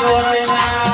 જોરૈના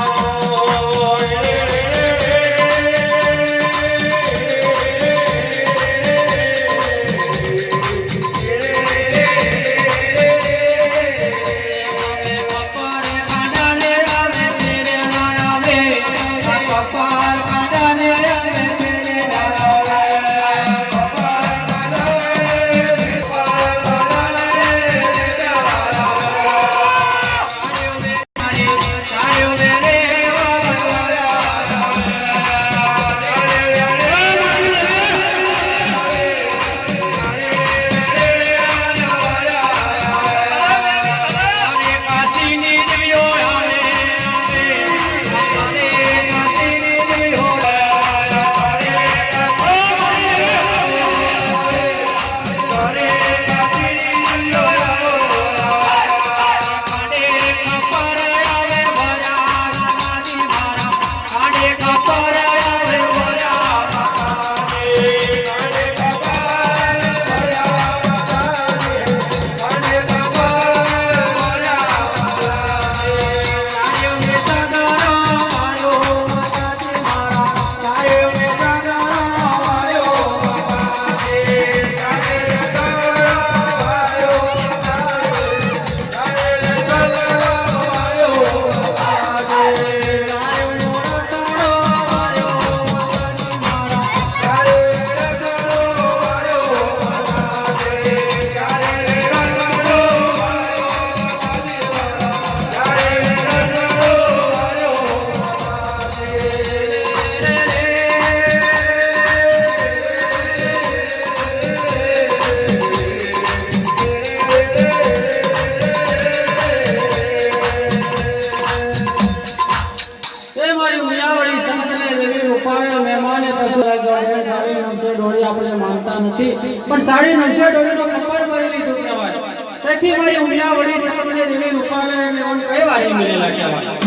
কাজে মিলে লাগে আমার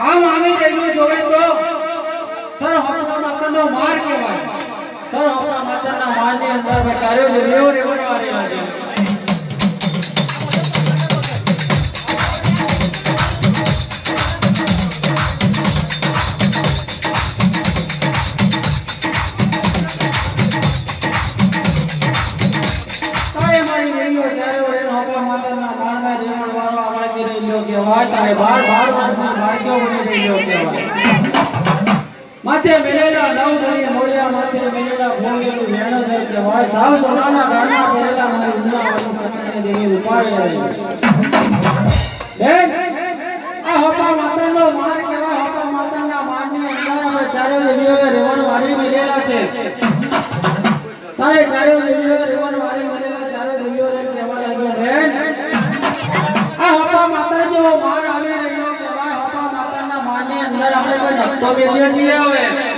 આમ આવી જઈને જોડે તો સર હપરા માતાનો માર કહેવાય સર હપરા માતાના મારની અંદર બચાર્યો લીલ્યો રેવડ વાળેલા છે તારે બાર બાર માથે મેલેલા નવ ગણી મોડિયા માથે મેલેલા ભોંગેલું વેણોદર વાય સાવ સોનાના ગાણા પહેરેલા મારી ઉનાવાળી સકને દેવી ઉપાડે બેન, આ હોપા માતરનો માર કેવા હોપા માતરના મારની અંદર હવે ચારે દેવીઓએ રેવણ વાળી મેલેલા છે. તારે ચારે દેવીઓએ રેવણ વાળી મેલેલા, ચારે દેવીઓને કેવા લાગ્યો, બેન, આ હોપા માતર જેવો માર આવી આપણે કોઈ નખતો બેસીએ છીએ હવે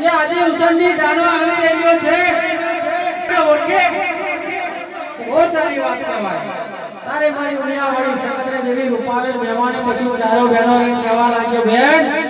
કે આજે ઉસળની જાણો આવી રહ્યો છે ઓળખે બહુ સારી વાત કહેવાય. તારે મારી ઉનિયા વાળી સકતરે જેવી રૂપાવેલ મહેમાને પછી ચારો બહેનો કહેવા લાગ્યો, બેન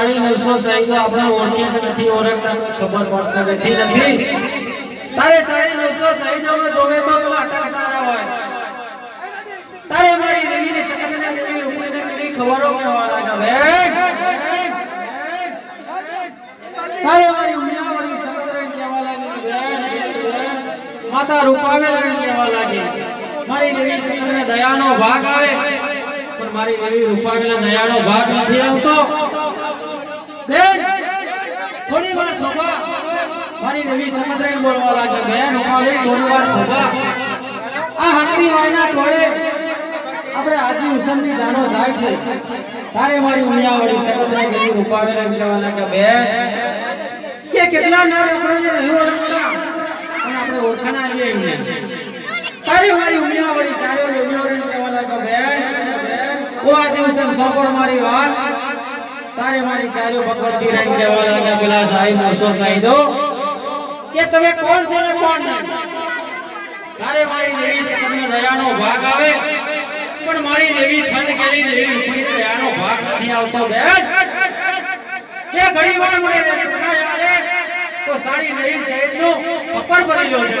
સાડી નવસો શહીદો આપણે ઓળખી કે નથી, ઓળખતા ખબર પડતા નથી નથી. તારે સાડી નવસો શહીદોમાં જોવે તો પેલા અટક સારા હોય. તારે મારી દેવીની સકતને દેવી રૂપણીને કેવી ખબરો કહેવા લાગ્યા. તારે મારી ઉમિયાવાળી સકતરાઈને કહેવા લાગી, બેન માતા રૂપાવેલને કહેવા લાગી, મારી દેવી સકતને દયાનો ભાગ આવે, પણ મારી દેવી રૂપાવેલા દયાનો ભાગ નથી આવતો. બેન, થોડી વાર થોભા મારી રવિ સકતરાઈને બોલવા લાગે બેન રૂપાવેલ થોડી વાર થોભા આ હાકરી વાયના ટોળે આપણે આજી હુસનની જાણો થાય છે. તારે મારી ઉમિયાવાળી સકતરાઈ દેવી રૂપાવેલ એમ કહેવા લાગે બેન, કે કેટલા નર આપણને રહ્યો ઓળખતા પણ આપણે ઓળખાના આવીએ એમને. તારી મારી ઉમિયા વળી ચારે દેવીઓ રે કહેવા બેન, ઓ આ દિવસે સોપર મારી વાત. તારે મારી ચારે ભગવતી રે કહેવા પેલા સાહેબ નવસો સાહેદો કે તમે કોણ છો ને કોણ નહીં? તારે મારી દેવી સકતને દયાનો ભાગ આવે, પણ મારી દેવી છંદ કેલી દેવી રૂપણીને દયાનો ભાગ નથી આવતો, બેન. કે ઘણી વાર મને રટકાય આવે તો સાડી નહીં શહેર નો કપડ ભરી લો છે.